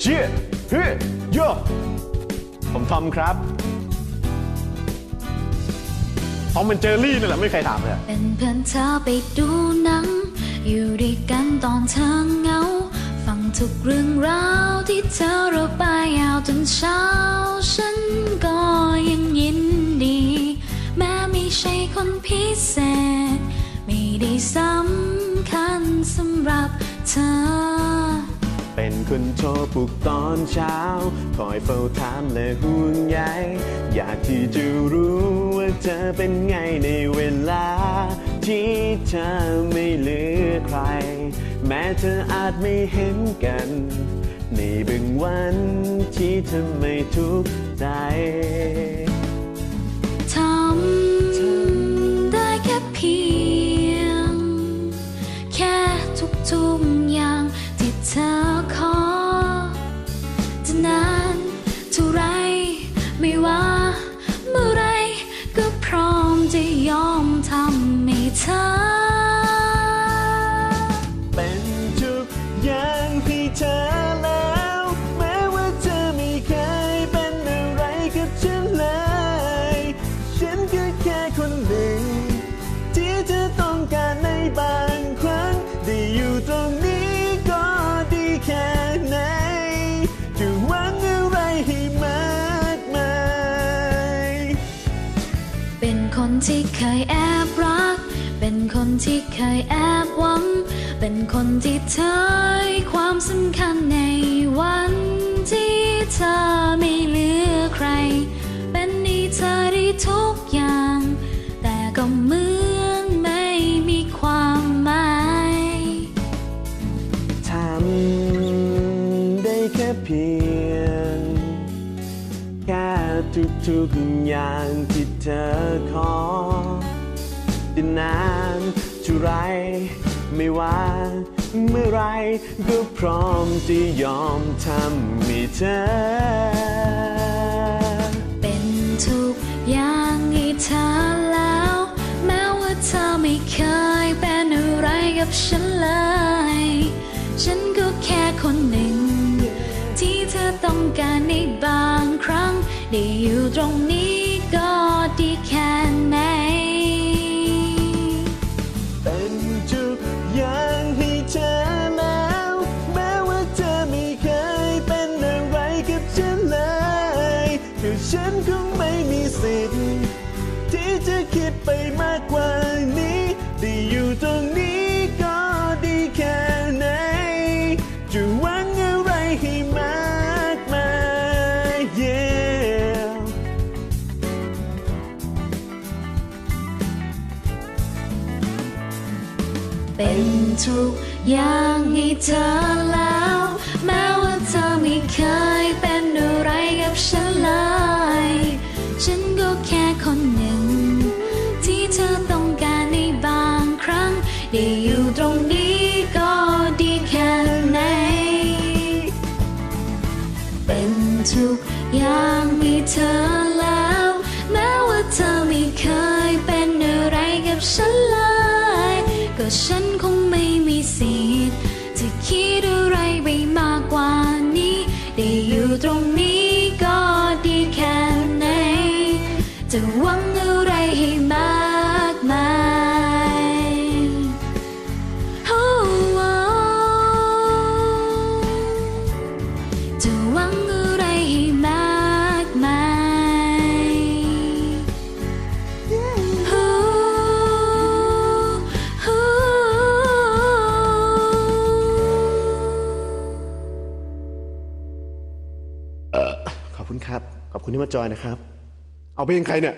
เชี่ยเฮ้ยโยผมทอมครับทอมเป็นเจอรี่นั่แหละไม่มีใครถามเลยอะเป็นเพื่อนเธอไปดูหนัง อยู่ด้วยกันตอนเธอเหงา ฟังทุกเรื่องราวที่เธอระบายยาวจนเช้า ฉันก็ยังยินดี แม้ไม่ใช่คนพิเศษ ไม่ได้สำคัญสำหรับเธอ คนโทรปลุกตอนเช้า คอยเฝ้าถามและห่วงใยอยากที่จะรู้ว่าเธอเป็นไงในเวลา ที่เธอไม่เหลือใคร แม้เธออาจไม่เห็นกัน ในบางวันที่เธอไม่ทุกข์ใจทำได้แค่เพียง แค่ทุกๆอย่างที่เธอ แค่คนหนึ่ง ที่เธอต้องการในบางครั้ง ได้อยู่ตรงนี้ก็ดีแค่ไหน จะหวังอะไรให้มากมาย เป็นคนที่เคยแอบรัก เป็นคนที่เคยแอบหวัง เป็นคนที่เธอให้ความสำคัญในวันที่เธอไม่เหลือใคร เป็นนี่เธอได้ทุก ทุกๆอย่างที่เธอขอจะนานเท่าไรไม่ว่าเมื่อไรก็พร้อมจะยอมทำให้เธอ เป็นทุกอย่างให้เธอแล้ว แม้ว่าเธอไม่เคยเป็นอะไรกับฉันเลย ตรงนี้ก็ดีแค่ไหน เป็นทุกอย่างให้เธอแล้ว แม้ว่าเธอไม่เคยเป็นอะไรกับฉันเลยคือฉันคงไม่มีสิทธิ์ ที่จะคิดไปมากกว่านี้ได้อยู่ตรงนี้ เป็นทุกอย่างให้เธอแล้ว แม้ว่าเธอไม่เคยเป็นอะไรกับฉันเลย ฉันก็แค่คนหนึ่ง ที่เธอต้องการในบางครั้ง ได้อยู่ตรงนี้ก็ดีแค่ไหน เป็นทุกอย่างให้เธอแล้ว แม้ว่าเธอไม่เคยเป็นอะไรกับฉันเลย ฉันคงไม่มีสิทธิ์จะคิดอะไรไปมากกว่านี้ ได้อยู่ตรงนี้ คุณครับ ขอบคุณที่มาจอยนะครับ เอาเพลงใครเนี่ย